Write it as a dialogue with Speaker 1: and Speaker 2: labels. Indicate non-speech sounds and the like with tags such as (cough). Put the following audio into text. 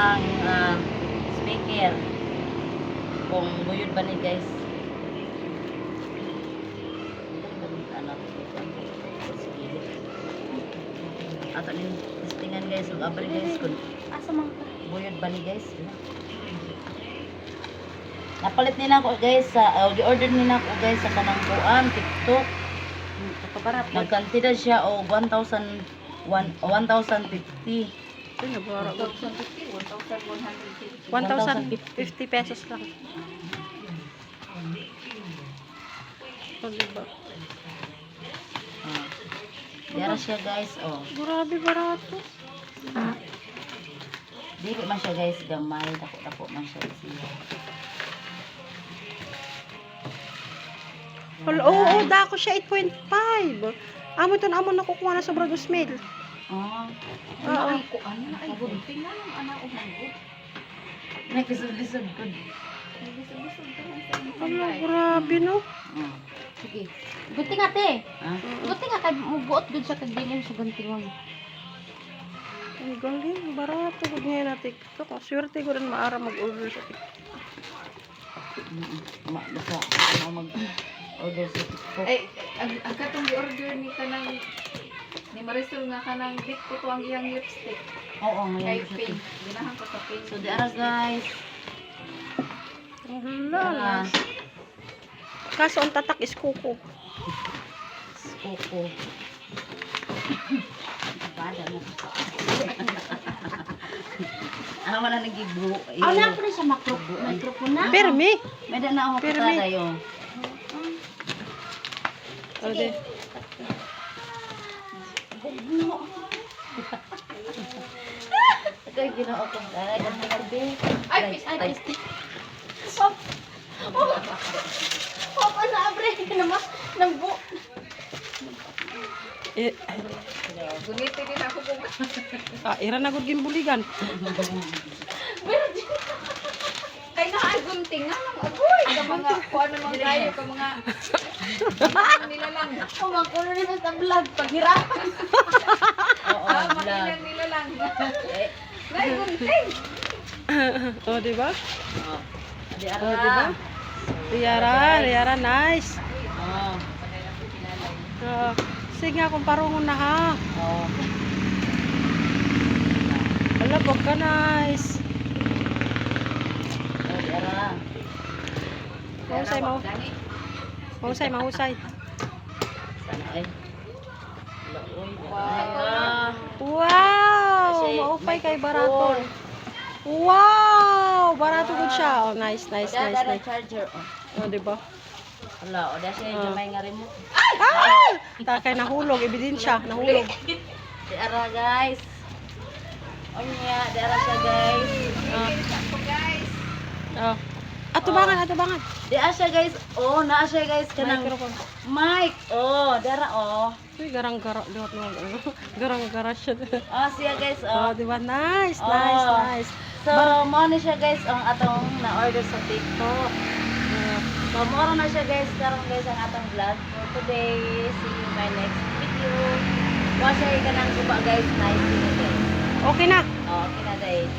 Speaker 1: ang ah, speaker. Kung buyod ba ni guys. Ano. Ato nin testingan guys, ug abri guys kun
Speaker 2: Asa man
Speaker 1: buyod ba ni guys. Napalit nila ko guys sa uh, order nila ko guys sa kanang kuan TikTok.
Speaker 2: Kapabarat.
Speaker 1: Nagkantidad siya o 1,000 one- 1,050.
Speaker 2: Sino bara?
Speaker 1: 1,150.
Speaker 2: 1,050 pesos lang. O, diba?
Speaker 1: Ah. Dara siya guys, oh.
Speaker 2: Grabe barato.
Speaker 1: Dili man siya guys gamay, dako-dako man siya siya.
Speaker 2: Oo, oo, dako siya 8.5. Amo ito na amo nakukuha na sa Brad Usmail.
Speaker 1: Ah.
Speaker 2: Oo.
Speaker 1: ko ano ay gunting na lang ana o manggod. Nakisud-lisod ko.
Speaker 2: Hala, grabe no.
Speaker 1: Mm.
Speaker 3: Sige. Gunting ate.
Speaker 1: Ah.
Speaker 3: Gunting ate. Mubuot gud sa kagdingin sa guntingon.
Speaker 2: Ang galing, barato gud ngayon na TikTok. Swerte ko rin maara mag-order sa TikTok.
Speaker 1: Mm. Ma basta ano mag order sa TikTok.
Speaker 4: Ay, ang, katong gi-order ni kanang ni Marisol nga kanang bit ko to ang iyang lipstick.
Speaker 1: Oo,
Speaker 4: Kay
Speaker 1: ngayon siya.
Speaker 4: pink. Ginahan ko sa pink.
Speaker 1: So, di aras guys.
Speaker 2: Hala,
Speaker 1: Ah,
Speaker 2: kaso ang tatak is kuko.
Speaker 1: Kuko. Bada mo. (laughs) Ano man na nagibu.
Speaker 3: Ano na po sa makro microphone na?
Speaker 2: Permi.
Speaker 1: May na ako
Speaker 2: Pero may-
Speaker 1: yun.
Speaker 2: O, di.
Speaker 1: Ito yung ginoo ko. Ay, nga, be.
Speaker 4: Ay, pis- ay, pis-
Speaker 3: Pop. Pop ana abre naman nang bu.
Speaker 2: Eh,
Speaker 4: Gunitin din ako kung
Speaker 2: ah, ira na gud gimbuligan.
Speaker 4: kay na ay gunting nga lang agoy. Sa mga kuan naman kayo ka mga (laughs) nila lang.
Speaker 3: O magkulo na sa vlog paghirapan. (laughs)
Speaker 1: Oo,
Speaker 4: Ah,
Speaker 1: vlog.
Speaker 4: nila lang. (laughs)
Speaker 1: Eh,
Speaker 4: Nay gunting.
Speaker 2: o, di ba?
Speaker 1: oh. Di
Speaker 2: O,
Speaker 1: ara.
Speaker 2: di ba? Riara, Riara, nice.
Speaker 1: Oh.
Speaker 2: Uh, sige nga kung parungon na ha.
Speaker 1: Oh.
Speaker 2: Ala, bog ka nice.
Speaker 1: Oh, di ara.
Speaker 2: Mahusay, mahu mahusay, mahusay.
Speaker 1: Ay. Laoy.
Speaker 4: Wow.
Speaker 2: Wow! Maupay
Speaker 1: may
Speaker 2: kay barato. Wow! Barato gud siya. Oh, nice, nice, nice,
Speaker 1: da, da,
Speaker 2: nice.
Speaker 1: charger. Oh.
Speaker 2: O, di ba?
Speaker 1: Wala, o da siya yung
Speaker 2: Ah.
Speaker 1: gamay nga remote.
Speaker 2: Ah! Takay nahulog, ebidensya, nahulog.
Speaker 1: Di ara guys. Onya, di ara siya guys.
Speaker 2: Ah,
Speaker 4: guys.
Speaker 2: oh. Atubangan, atubangan.
Speaker 1: Di ara siya guys. Oh, naa siya guys kanang mic. Oh, dara oh.
Speaker 2: Uy, garang-gara. Liwat mo. (laughs) Garang-gara siya.
Speaker 1: Oh, siya guys.
Speaker 2: Oh,
Speaker 1: Oh.
Speaker 2: di ba? Nice,
Speaker 1: Oh.
Speaker 2: nice, nice.
Speaker 1: So, mo na siya guys ang atong na-order sa TikTok.
Speaker 2: Yeah.
Speaker 1: So, mo na siya guys karon guys ang atong vlog for today. See you my next video. Wa siya kanang guba guys. Nice guys.
Speaker 2: Okay na.
Speaker 1: Oh, okay na day.